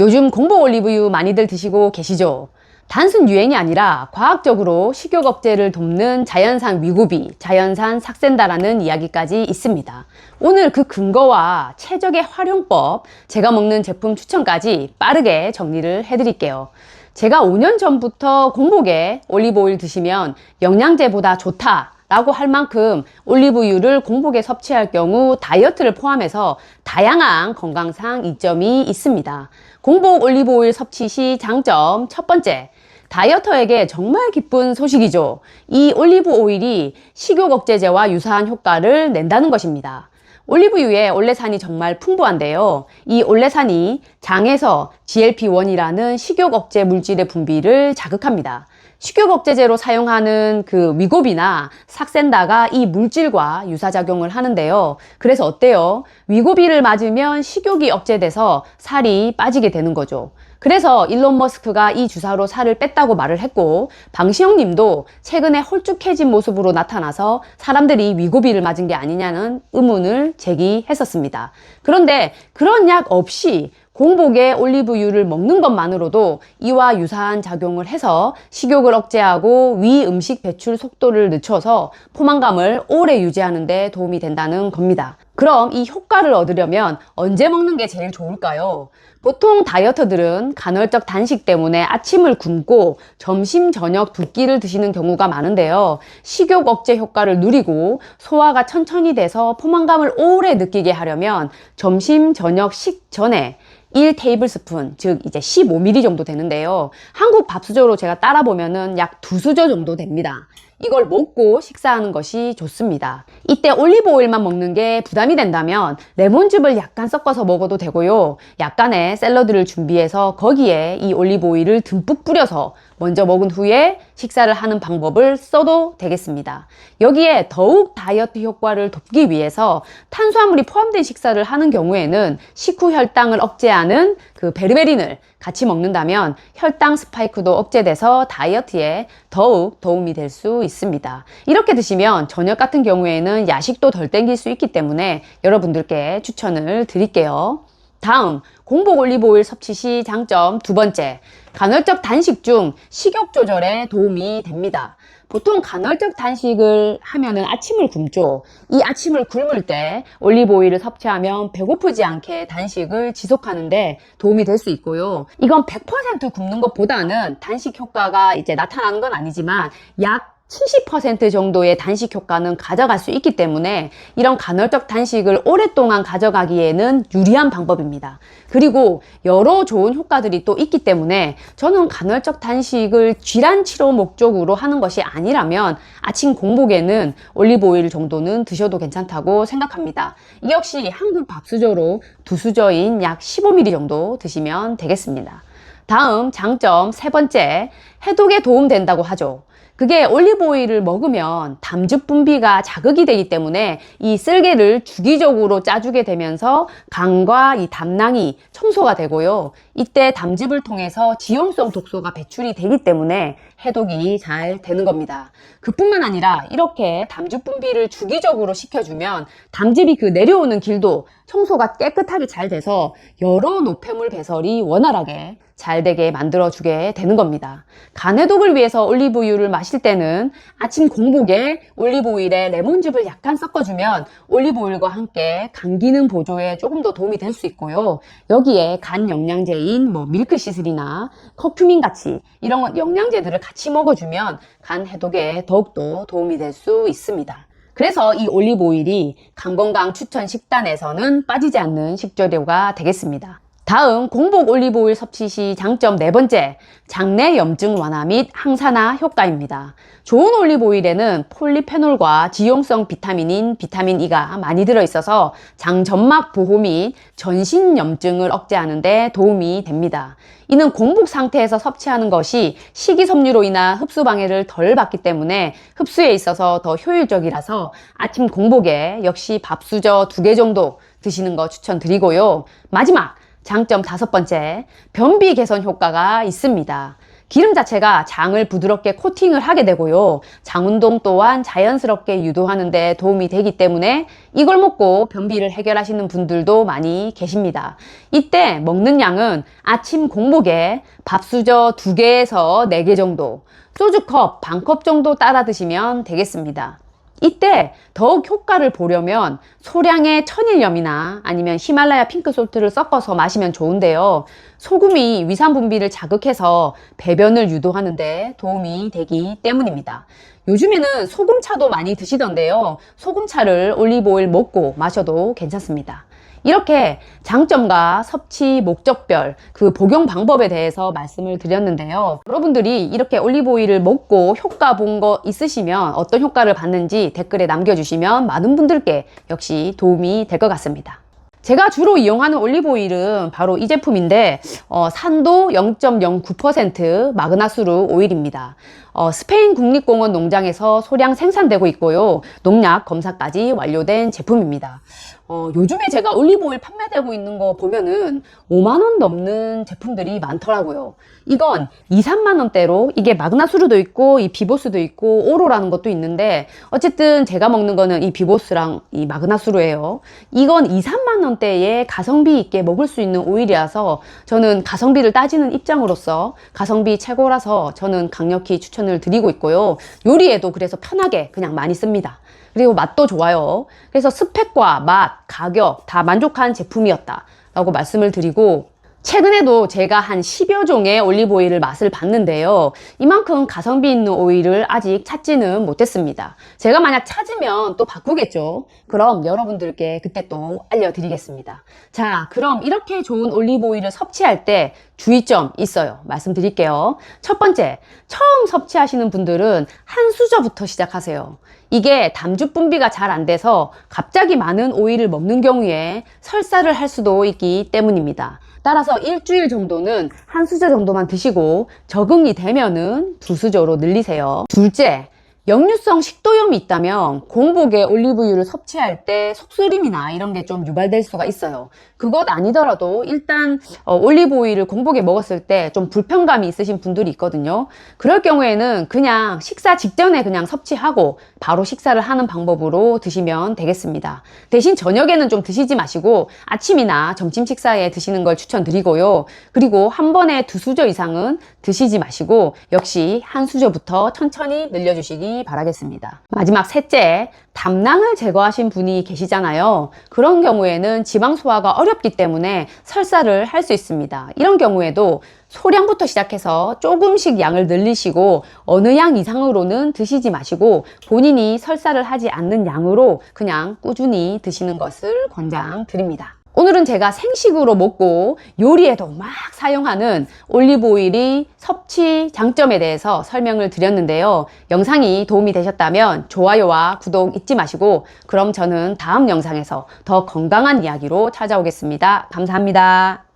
요즘 공복 올리브유 많이들 드시고 계시죠? 단순 유행이 아니라 과학적으로 식욕 억제를 돕는 자연산 위고비, 자연산 삭센다라는 이야기까지 있습니다. 오늘 그 근거와 최적의 활용법, 제가 먹는 제품 추천까지 빠르게 정리를 해드릴게요. 제가 5년 전부터 공복에 올리브오일 드시면 영양제보다 좋다. 라고 할 만큼 올리브유를 공복에 섭취할 경우 다이어트를 포함해서 다양한 건강상 이점이 있습니다. 공복 올리브오일 섭취 시 장점 첫 번째. 다이어터에게 정말 기쁜 소식이죠. 이 올리브 오일이 식욕 억제제와 유사한 효과를 낸다는 것입니다. 올리브유에 올레산이 정말 풍부한데요. 이 올레산이 장에서 GLP-1이라는 식욕 억제 물질의 분비를 자극합니다. 식욕 억제제로 사용하는 그 위고비나 삭센다가 이 물질과 유사작용을 하는데요. 그래서 어때요? 위고비를 맞으면 식욕이 억제돼서 살이 빠지게 되는 거죠. 그래서 일론 머스크가 이 주사로 살을 뺐다고 말을 했고 방시영 님도 최근에 홀쭉해진 모습으로 나타나서 사람들이 위고비를 맞은 게 아니냐는 의문을 제기했었습니다. 그런데 그런 약 없이 공복에 올리브유를 먹는 것만으로도 이와 유사한 작용을 해서 식욕을 억제하고 위 음식 배출 속도를 늦춰서 포만감을 오래 유지하는 데 도움이 된다는 겁니다. 그럼 이 효과를 얻으려면 언제 먹는 게 제일 좋을까요? 보통 다이어터들은 간헐적 단식 때문에 아침을 굶고 점심, 저녁 두 끼를 드시는 경우가 많은데요. 식욕 억제 효과를 누리고 소화가 천천히 돼서 포만감을 오래 느끼게 하려면 점심, 저녁 식 전에 1 테이블스푼, 즉 이제 15ml 정도 되는데요. 한국 밥수저로 제가 따라 보면은 약 두 수저 정도 됩니다. 이걸 먹고 식사하는 것이 좋습니다. 이때 올리브 오일만 먹는 게 부담이 된다면 레몬즙을 약간 섞어서 먹어도 되고요. 약간의 샐러드를 준비해서 거기에 이 올리브 오일을 듬뿍 뿌려서 먼저 먹은 후에 식사를 하는 방법을 써도 되겠습니다. 여기에 더욱 다이어트 효과를 돕기 위해서 탄수화물이 포함된 식사를 하는 경우에는 식후 혈당을 억제하는 그 베르베린을 같이 먹는다면 혈당 스파이크도 억제돼서 다이어트에 더욱 도움이 될 수 있습니다. 이렇게 드시면 저녁 같은 경우에는 야식도 덜 땡길 수 있기 때문에 여러분들께 추천을 드릴게요. 다음, 공복 올리브오일 섭취 시 장점 두 번째, 간헐적 단식 중 식욕 조절에 도움이 됩니다. 보통 간헐적 단식을 하면은 아침을 굶죠. 이 아침을 굶을 때 올리브 오일을 섭취하면 배고프지 않게 단식을 지속하는데 도움이 될 수 있고요. 이건 100% 굶는 것보다는 단식 효과가 이제 나타나는 건 아니지만 약 70% 정도의 단식 효과는 가져갈 수 있기 때문에 이런 간헐적 단식을 오랫동안 가져가기에는 유리한 방법입니다. 그리고 여러 좋은 효과들이 또 있기 때문에 저는 간헐적 단식을 질환 치료 목적으로 하는 것이 아니라면 아침 공복에는 올리브 오일 정도는 드셔도 괜찮다고 생각합니다. 이 역시 한국 밥수저로 두 수저인 약 15ml 정도 드시면 되겠습니다. 다음 장점 세 번째, 해독에 도움된다고 하죠. 그게 올리브 오일을 먹으면 담즙 분비가 자극이 되기 때문에 이 쓸개를 주기적으로 짜주게 되면서 간과 이 담낭이 청소가 되고요. 이때 담즙을 통해서 지용성 독소가 배출이 되기 때문에 해독이 잘 되는 겁니다. 그뿐만 아니라 이렇게 담즙 분비를 주기적으로 시켜주면 담즙이 그 내려오는 길도 청소가 깨끗하게 잘 돼서 여러 노폐물 배설이 원활하게 잘 되게 만들어주게 되는 겁니다. 간해독을 위해서 올리브유를 마실 때는 아침 공복에 올리브오일에 레몬즙을 약간 섞어주면 올리브오일과 함께 간 기능 보조에 조금 더 도움이 될 수 있고요. 여기에 간 영양제인 뭐 밀크시슬이나 커큐민 같이 이런 영양제들을 같이 먹어주면 간 해독에 더욱더 도움이 될 수 있습니다. 그래서 이 올리브 오일이 강건강 추천 식단에서는 빠지지 않는 식재료가 되겠습니다. 다음 공복 올리브 오일 섭취 시 장점 네 번째, 장내 염증 완화 및 항산화 효과입니다. 좋은 올리브 오일에는 폴리페놀과 지용성 비타민인 비타민 E가 많이 들어있어서 장 점막 보호 및 전신 염증을 억제하는 데 도움이 됩니다. 이는 공복 상태에서 섭취하는 것이 식이섬유로 인한 흡수 방해를 덜 받기 때문에 흡수에 있어서 더 효율적이라서 아침 공복에 역시 밥수저 두 개 정도 드시는 거 추천드리고요. 마지막 장점 다섯 번째, 변비 개선 효과가 있습니다. 기름 자체가 장을 부드럽게 코팅을 하게 되고요. 장 운동 또한 자연스럽게 유도하는데 도움이 되기 때문에 이걸 먹고 변비를 해결하시는 분들도 많이 계십니다. 이때 먹는 양은 아침 공복에 밥수저 2개에서 4개 정도, 소주컵 반 컵 정도 따라 드시면 되겠습니다. 이때 더욱 효과를 보려면 소량의 천일염이나 아니면 히말라야 핑크솔트를 섞어서 마시면 좋은데요. 소금이 위산 분비를 자극해서 배변을 유도하는데 도움이 되기 때문입니다. 요즘에는 소금차도 많이 드시던데요. 소금차를 올리브오일 먹고 마셔도 괜찮습니다. 이렇게 장점과 섭취 목적별 그 복용 방법에 대해서 말씀을 드렸는데요. 여러분들이 이렇게 올리브오일을 먹고 효과 본 거 있으시면 어떤 효과를 받는지 댓글에 남겨주시면 많은 분들께 역시 도움이 될 것 같습니다. 제가 주로 이용하는 올리브오일은 바로 이 제품인데 어, 산도 0.09% 마그나스루 오일입니다. 어, 스페인 국립공원 농장에서 소량 생산되고 있고요. 농약 검사까지 완료된 제품입니다. 어, 요즘에 제가 올리브오일 판매되고 있는 거 보면은 5만원 넘는 제품들이 많더라고요. 이건 2, 3만원대로 이게 마그나스루도 있고 이 비보스도 있고 오로라는 것도 있는데 어쨌든 제가 먹는 거는 이 비보스랑 이 마그나스루예요. 이건 2, 3만원대에 가성비 있게 먹을 수 있는 오일이라서 저는 가성비를 따지는 입장으로서 가성비 최고라서 저는 강력히 추천 을 드리고 있고요. 요리에도 그래서 편하게 그냥 많이 씁니다. 그리고 맛도 좋아요. 그래서 스펙과 맛, 가격 다 만족한 제품이었다. 라고 말씀을 드리고, 최근에도 제가 한 10여 종의 올리브오일을 맛을 봤는데요. 이만큼 가성비 있는 오일을 아직 찾지는 못했습니다. 제가 만약 찾으면 또 바꾸겠죠. 그럼 여러분들께 그때 또 알려드리겠습니다. 자, 그럼 이렇게 좋은 올리브오일을 섭취할 때 주의점 있어요. 말씀드릴게요. 첫 번째, 처음 섭취하시는 분들은 한 수저부터 시작하세요. 이게 담주 분비가 잘 안 돼서 갑자기 많은 오일을 먹는 경우에 설사를 할 수도 있기 때문입니다. 따라서 일주일 정도는 한 수저 정도만 드시고 적응이 되면은 두 수저로 늘리세요. 둘째, 역류성 식도염이 있다면 공복에 올리브유를 섭취할 때 속쓰림이나 이런 게 좀 유발될 수가 있어요. 그것 아니더라도 일단 어, 올리브오일을 공복에 먹었을 때 좀 불편감이 있으신 분들이 있거든요. 그럴 경우에는 그냥 식사 직전에 그냥 섭취하고 바로 식사를 하는 방법으로 드시면 되겠습니다. 대신 저녁에는 좀 드시지 마시고 아침이나 점심 식사에 드시는 걸 추천드리고요. 그리고 한 번에 두 수저 이상은 드시지 마시고 역시 한 수저부터 천천히 늘려주 바라겠습니다. 마지막 셋째, 담낭을 제거하신 분이 계시잖아요. 그런 경우에는 지방 소화가 어렵기 때문에 설사를 할 수 있습니다. 이런 경우에도 소량부터 시작해서 조금씩 양을 늘리시고 어느 양 이상으로는 드시지 마시고 본인이 설사를 하지 않는 양으로 그냥 꾸준히 드시는 것을 권장드립니다. 오늘은 제가 생식으로 먹고 요리에도 막 사용하는 올리브 오일이 섭취 장점에 대해서 설명을 드렸는데요. 영상이 도움이 되셨다면 좋아요와 구독 잊지 마시고 그럼 저는 다음 영상에서 더 건강한 이야기로 찾아오겠습니다. 감사합니다.